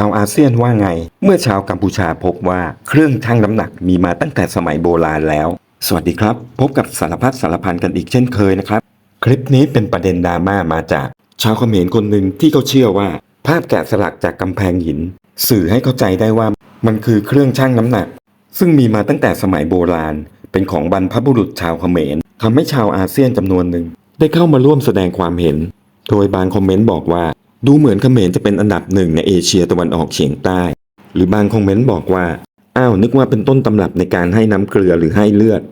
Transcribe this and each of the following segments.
ชาวอาเซียนว่าไง เมื่อชาวกัมพูชาพบว่าเครื่องชั่งน้ำหนักมีมาตั้งแต่สมัยโบราณแล้ว สวัสดีครับ พบกับสารพัดสารพันกันอีกเช่นเคยนะครับ คลิปนี้เป็นประเด็นดราม่ามาจาก ชาวเขมรคนหนึ่งที่เขาเชื่อว่า ภาพแกะสลักจากกำแพงหิน สื่อให้เข้าใจได้ว่ามันคือเครื่องชั่งน้ำหนัก ซึ่งมีมาตั้งแต่สมัยโบราณ เป็นของบรรพบุรุษชาวเขมรทำให้ชาวอาเซียนจำนวนหนึ่งได้เข้ามาร่วมแสดงความเห็น โดยบางคอมเมนต์บอกว่า ดูเหมือนเขมรจะเป็นอันดับหนึ่งในเอเชียตะวันออกเฉียงใต้ หรือบางคอมเมนต์บอกว่า อ้าวนึกว่าเป็นต้นตำรับในการให้น้ำเกลือหรือให้เลือด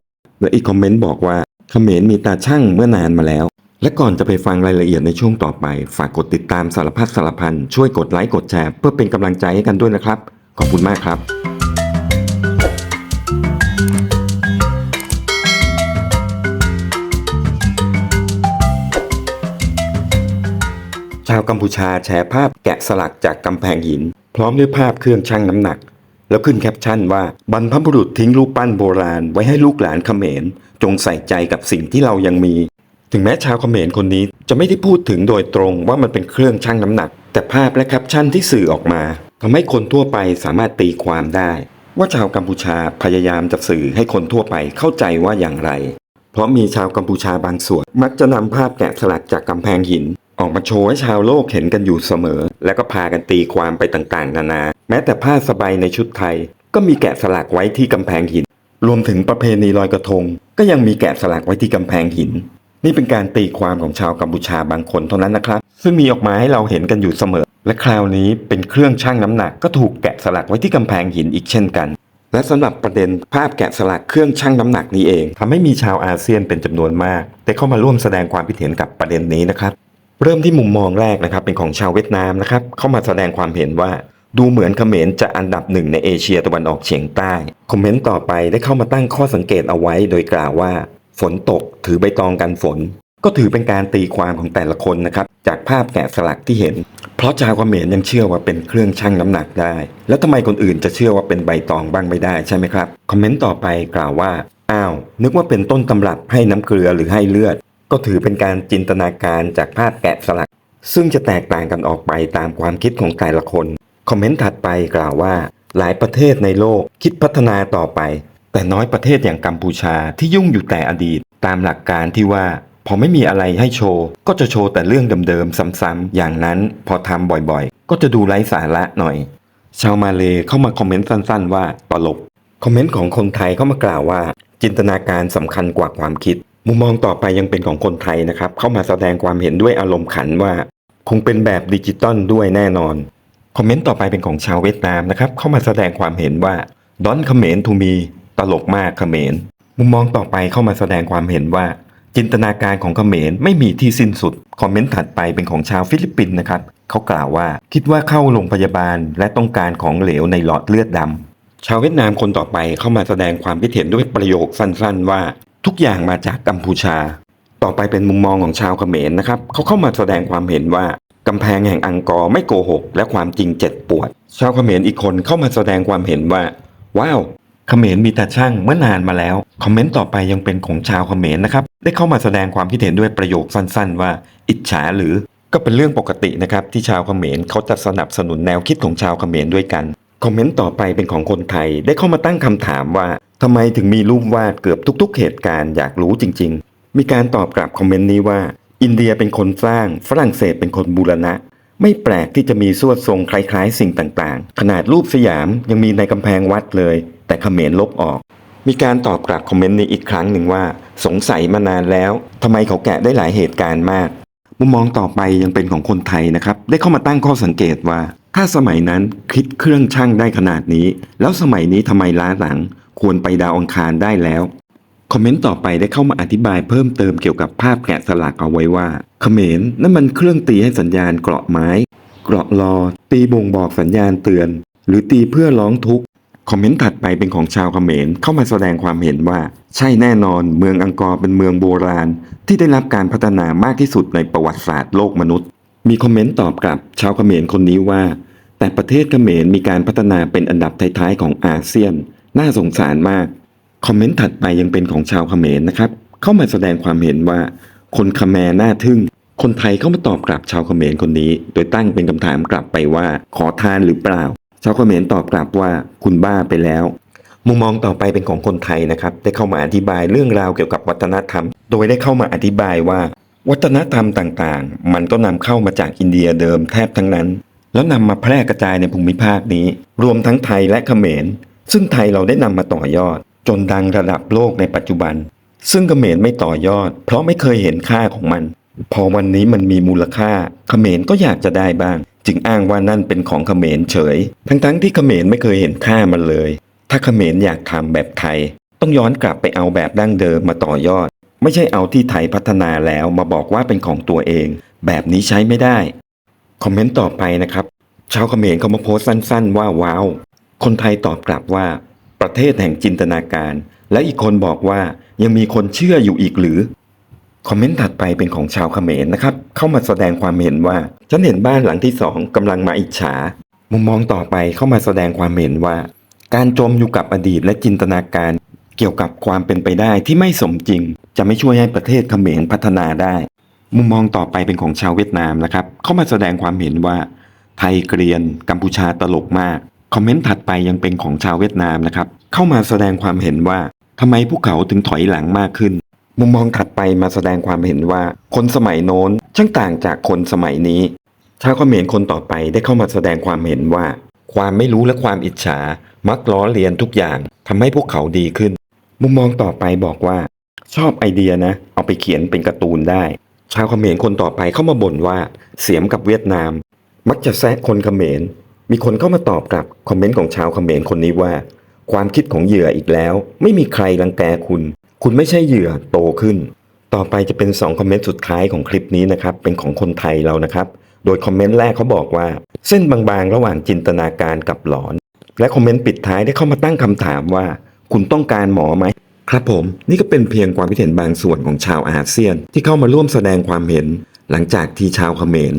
และอีกคอมเมนต์บอกว่าเขมรมีตาช่างเมื่อนานมาแล้ว และก่อนจะไปฟังรายละเอียดในช่วงต่อไป ฝากกดติดตามสารพัดสารพันช่วยกดไลค์กดแชร์เพื่อเป็นกำลังใจให้กันด้วยนะครับ ขอบคุณมากครับ ชาวกัมพูชาแชร์ภาพแกะสลักจากกำแพงหิน พร้อมด้วยภาพเครื่องชั่งน้ำหนัก แล้วขึ้นแคปชั่นว่าบรรพบุรุษทิ้งรูปปั้นโบราณไว้ให้ลูกหลานเขมร จงใส่ใจกับสิ่งที่เรายังมี ถึงแม้ชาวเขมรคนนี้จะไม่ได้พูดถึงโดยตรงว่ามันเป็นเครื่องชั่งน้ำหนัก แต่ภาพและแคปชั่นที่สื่อออกมาทำให้คนทั่วไปสามารถตีความได้ ว่าชาวกัมพูชาพยายามจะสื่อให้คนทั่วไปเข้าใจว่าอย่างไร เพราะมีชาวกัมพูชาบางส่วน มักจะนำภาพแกะสลักจากกำแพงหิน ออกมาโชว์ให้ชาวโลกเห็นกันอยู่เสมอ แล้วก็พากันตีความไปต่างๆ นานา แม้แต่ผ้าสบายในชุดไทย ก็มีแกะสลักไว้ที่กำแพงหิน รวมถึงประเพณีลอยกระทง ก็ยังมีแกะสลักไว้ที่กำแพงหิน นี่เป็นการตีความของชาวกัมพูชาบางคนเท่านั้นนะครับ ซึ่งมีออกมาให้เราเห็นกันอยู่เสมอ และคราวนี้เป็นเครื่องชั่งน้ำหนักก็ถูกแกะสลักไว้ที่กำแพงหินอีกเช่นกันและสำหรับประเด็นภาพแกะสลักเครื่องชั่งน้ำหนักนี้เองทำให้มีชาวอาเซียนเป็นจำนวนมาก ได้เข้ามาร่วมแสดงความคิดเห็นกับประเด็นนี้นะครับ เริ่มที่มุมมองแรกนะครับเป็นของชาวเวียดนามนะครับเข้ามาแสดงความเห็นว่า ดูเหมือนเขมรจะอันดับหนึ่งในเอเชียตะวันออกเฉียงใต้ คอมเมนต์ต่อไปได้เข้ามาตั้งข้อสังเกตเอาไว้ โดยกล่าวว่า ฝนตกถือใบตองกันฝน ก็ถือเป็นการตีความของแต่ละคนนะครับจากภาพแกะสลักที่เห็น เพราะชาวเขมรยังเชื่อว่าเป็นเครื่องชั่งน้ำหนักได้ แล้วทำไมคนอื่นจะเชื่อว่าเป็นใบตองบ้างไม่ได้ใช่ไหมครับคอมเมนต์ต่อไปกล่าวว่าอ้าวนึกว่าเป็นต้นตำรับให้น้ำเกลือหรือให้เลือด ก็ถือเป็นการจินตนาการจากภาพแกะสลัก ซึ่งจะแตกต่างกันออกไปตามความคิดของแต่ละคน คอมเมนต์ถัดไปกล่าวว่า หลายประเทศในโลกคิดพัฒนาต่อไป แต่น้อยประเทศอย่างกัมพูชาที่ยุ่งอยู่แต่อดีต ตามหลักการที่ว่า พอไม่มีอะไรให้โชว์ ก็จะโชว์แต่เรื่องเดิมๆซ้ำๆอย่างนั้นพอทำบ่อยๆ ก็จะดูไร้สาระหน่อย ชาวมาเลเข้ามาคอมเมนต์สั้นๆ ว่าตลกคอมเมนต์ของคนไทยเข้ามากล่าวว่า จินตนาการสำคัญกว่าความคิด มุมมองต่อไปยังเป็นของคนไทยนะครับ เข้ามาแสดงความเห็นด้วยอารมณ์ขันว่า คงเป็นแบบดิจิตอลด้วยแน่นอน คอมเมนต์ต่อไปเป็นของชาวเวียดนามนะครับ เข้ามาแสดงความเห็นว่าดอนเขมรทูมีตลกมากเขมร มุมมองต่อไปเข้ามาแสดงความเห็นว่า จินตนาการของเขมรไม่มีที่สิ้นสุด คอมเมนต์ถัดไปเป็นของชาวฟิลิปปินส์นะครับเขากล่าวว่าคิดว่าเข้าโรงพยาบาลและต้องการของเหลวในหลอดเลือดดำชาวเวียดนามคนต่อไปเข้ามาแสดงความคิดเห็นด้วยประโยคสั้น ๆ ว่า ทุกอย่างมาจากกัมพูชา ต่อไปเป็นมุมมองของชาวเขมรนะครับเขาเข้ามาแสดงความเห็นว่ากำแพงแห่งอังกอร์ไม่โกหก และความจริงเจ็บปวด ชาวเขมรอีกคนเข้ามาแสดงความเห็นว่า ว้าวเขมรมีตาช่างเมื่อนานมาแล้ว คอมเมนต์ต่อไปยังเป็นของชาวเขมรนะครับ ได้เข้ามาแสดงความคิดเห็นด้วยประโยคสั้นๆ ว่า อิจฉาหรือก็เป็นเรื่องปกตินะครับที่ชาวเขมรเขาจะสนับสนุนแนวคิดของชาวเขมรด้วยกัน คอมเมนต์ต่อไปเป็นของคนไทยได้เข้ามาตั้งคำถามว่าทำไมถึงมีรูปวาดเกือบทุก ๆ เหตุการณ์อยากรู้จริง ๆ มีการตอบกลับคอมเมนต์นี้ว่า อินเดียเป็นคนสร้าง ฝรั่งเศสเป็นคนบูรณะ ไม่แปลกที่จะมีสวดทรงคล้ายๆ สิ่งต่างๆ ขนาดรูปสยามยังมีในกำแพงวัดเลย แต่เขมรลบออก มีการตอบกลับคอมเมนต์นี้อีกครั้งหนึ่งว่า สงสัยมานานแล้วทำไมเขาแกะได้หลายเหตุการณ์มาก มุมมองต่อไปยังเป็นของคนไทยนะครับได้เข้ามาตั้งข้อสังเกตว่า ถ้าสมัยนั้นคิดเครื่องช่างได้ขนาดนี้ แล้วสมัยนี้ทำไมล้าหลัง ควรไปดาวอังคารได้แล้ว คอมเมนต์ต่อไปได้เข้ามาอธิบายเพิ่มเติมเกี่ยวกับภาพแกะสลักเอาไว้ว่าเขมรนั่นมันเครื่องตีให้สัญญาณเกราะไม้ เกราะรอ ตีบ่งบอกสัญญาณเตือน หรือตีเพื่อร้องทุกข์คอมเมนต์ถัดไปเป็นของชาวเขมรเข้ามาแสดงความเห็นว่า ใช่แน่นอนเมืองอังกอร์เป็นเมืองโบราณ ที่ได้รับการพัฒนามากที่สุดในประวัติศาสตร์โลกมนุษย์ มีคอมเมนต์ตอบกลับชาวเขมรคนนี้ว่า แต่ประเทศเขมรมีการพัฒนาเป็นอันดับท้ายๆของอาเซียน น่าสงสารมาก คอมเมนต์ถัดไปยังเป็นของชาวเขมรนะครับ เข้ามาแสดงความเห็นว่า คนคแมรน่าทึ่ง คนไทยเข้ามาตอบกลับชาวเขมรคนนี้ โดยตั้งเป็นคำถามกลับไปว่า ขอทานหรือเปล่า ชาวเขมรตอบกลับว่าคุณบ้าไปแล้ว มุมมองต่อไปเป็นของคนไทยนะครับ ได้เข้ามาอธิบายเรื่องราวเกี่ยวกับวัฒนธรรม โดยได้เข้ามาอธิบายว่า วัฒนธรรมต่างๆ มันก็นำเข้ามาจากอินเดียเดิมแทบทั้งนั้น แล้วนำมาแพร่กระจายในภูมิภาคนี้ รวมทั้งไทยและเขมร ซึ่งไทยเราได้นำมาต่อยอด จนดังระดับโลกในปัจจุบัน ซึ่งเขมรไม่ต่อยอด เพราะไม่เคยเห็นค่าของมัน พอวันนี้มันมีมูลค่าเขมรก็อยากจะได้บ้าง จึงอ้างว่านั่นเป็นของเขมรเฉย ทั้งๆที่เขมรไม่เคยเห็นค่ามันเลย ถ้าเขมรอยากทำแบบไทย ต้องย้อนกลับไปเอาแบบดั้งเดิมมาต่อยอด ไม่ใช่เอาที่ไทยพัฒนาแล้วมาบอกว่าเป็นของตัวเอง แบบนี้ใช้ไม่ได้ คอมเมนต์ต่อไปนะครับ ชาวเขมรเขามาโพสต์สั้น ๆ ว่าว้าว คนไทยตอบกลับว่า ประเทศแห่งจินตนาการ และอีกคนบอกว่ายังมีคนเชื่ออยู่อีกหรือ คอมเมนต์ถัดไปเป็นของชาวเขมรนะครับ เข้ามาแสดงความเห็นว่า ฉันเห็นบ้านหลังที่สองกำลังมาอิจฉา มุมมองต่อไปเข้ามาแสดงความเห็นว่า การจมอยู่กับอดีตและจินตนาการ เกี่ยวกับความเป็นไปได้ที่ไม่สมจริง จะไม่ช่วยให้ประเทศเขมรพัฒนาได้ มุมมองต่อไปเป็นของชาวเวียดนามนะครับ เข้ามาแสดงความเห็นว่าไทยเกรียน กัมพูชาตลกมาก คอมเมนต์ถัดไปยังเป็นของชาวเวียดนามนะครับ เข้ามาแสดงความเห็นว่าทำไมพวกเขาถึงถอยหลังมากขึ้น มุมมองถัดไปมาแสดงความเห็นว่า คนสมัยโน้นช่างต่างจากคนสมัยนี้ ชาวเขมรคนต่อไปได้เข้ามาแสดงความเห็นว่า ความไม่รู้และความอิจฉา มักล้อเลียนทุกอย่างทำให้พวกเขาดีขึ้น มุมมองต่อไปบอกว่า ชอบไอเดียนะ เอาไปเขียนเป็นการ์ตูนได้ ชาวเขมรคนต่อไปเข้ามาบ่นว่าเสียมกับเวียดนาม มักจะแซะคนเขมร มีคนเข้ามาตอบกลับคอมเมนต์ของชาวเขมรคนนี้ว่า ความคิดของเหยื่ออีกแล้ว ไม่มีใครรังแกคุณ คุณไม่ใช่เหยื่อโตขึ้น ต่อไปจะเป็น 2 คอมเมนต์สุดท้ายของคลิปนี้นะครับ เป็นของคนไทยเรานะครับ โดยคอมเมนต์แรกเขาบอกว่า เส้นบางๆ ระหว่างจินตนาการกับหลอน และคอมเมนต์ปิดท้ายได้เข้ามาตั้งคำถามว่า คุณต้องการหมอไหม ครับผมนี่ก็เป็นเพียงความคิดเห็นบางส่วนของชาวอาเซียน ที่เข้ามาร่วมแสดงความเห็น หลังจากที่ชาวเขมร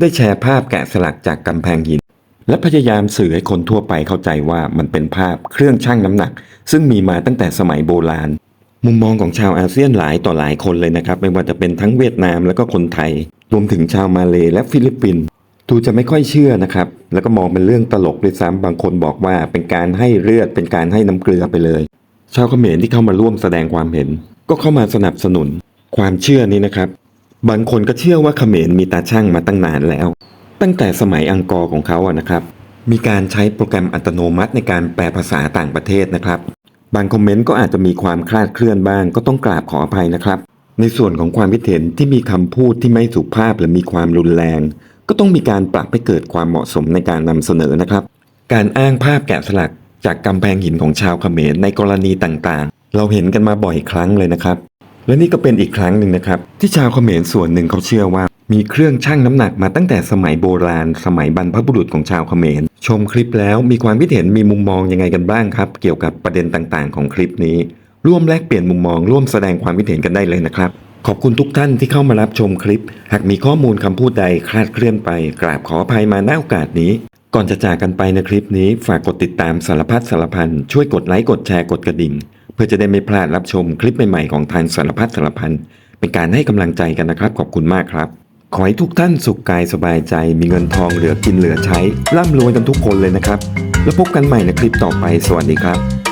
ได้แชร์ภาพแกะสลักจากกำแพงหิน และพยายามสื่อให้คนทั่วไปเข้าใจว่ามันเป็นภาพเครื่องชั่งน้ำหนัก ซึ่งมีมาตั้งแต่สมัยโบราณ มุมมองของชาวอาเซียนหลายต่อหลายคนเลยนะครับ ไม่ว่าจะเป็นทั้งเวียดนามแล้วก็คนไทย รวมถึงชาวมาเลและฟิลิปปินส์ดูจะไม่ค่อยเชื่อนะครับ แล้วก็มองเป็นเรื่องตลกด้วยซ้ำบางคนบอกว่าเป็นการให้เลือดเป็นการให้น้ำเกลือไปเลย ชาวเขมรที่เข้ามาร่วมแสดงความเห็น ก็เข้ามาสนับสนุนความเชื่อนี้นะครับ บางคนก็เชื่อว่าเขมรมีตาช่างมาตั้งนานแล้ว ตั้งแต่สมัยอังกอร์ของเขาอะนะครับ มีการใช้โปรแกรมอัตโนมัติในการแปลภาษาต่างประเทศนะครับ บางคอมเมนต์ก็อาจจะมีความคลาดเคลื่อนบ้าง ก็ต้องกราบขออภัยนะครับ ในส่วนของความคิดเห็นที่มีคำพูดที่ไม่สุภาพหรือมีความรุนแรง ก็ต้องมีการปรับให้เกิดความเหมาะสมในการนำเสนอนะครับ การอ้างภาพแกะสลัก จากกำแพงหินของชาวเขมรในกรณีต่างๆ เราเห็นกันมาบ่อยครั้งเลยนะครับ และนี่ก็เป็นอีกครั้งหนึ่งนะครับ ที่ชาวเขมรส่วนหนึ่งเขาเชื่อว่า มีเครื่องชั่งน้ำหนักมาตั้งแต่สมัยโบราณ สมัยบรรพบุรุษของชาวเขมร ชมคลิปแล้วมีความคิดเห็นมีมุมมองยังไงกันบ้างครับ เกี่ยวกับประเด็นต่างๆ ของคลิปนี้ ร่วมแลกเปลี่ยนมุมมอง ร่วมแสดงความคิดเห็นกันได้เลยนะครับขอบคุณทุกท่านที่เข้ามารับชมคลิป หากมีข้อมูลคำพูดใดคลาดเคลื่อนไป กราบขออภัยมาณโอกาสนี้ ก่อนจะจากกันไปในคลิปนี้ฝากกดติดตามสารพัดสารพันช่วยกดไลค์กดแชร์กดกระดิ่ง เพื่อจะได้ไม่พลาดรับชมคลิปใหม่ๆของทางสารพัดสารพันเป็นการให้กำลังใจกันนะครับ ขอบคุณมากครับ ขอให้ทุกท่านสุขกายสบายใจ มีเงินทองเหลือกินเหลือใช้ร่ำรวยกันทุกคนเลยนะครับ แล้วพบกันใหม่ในคลิปต่อไปสวัสดีครับ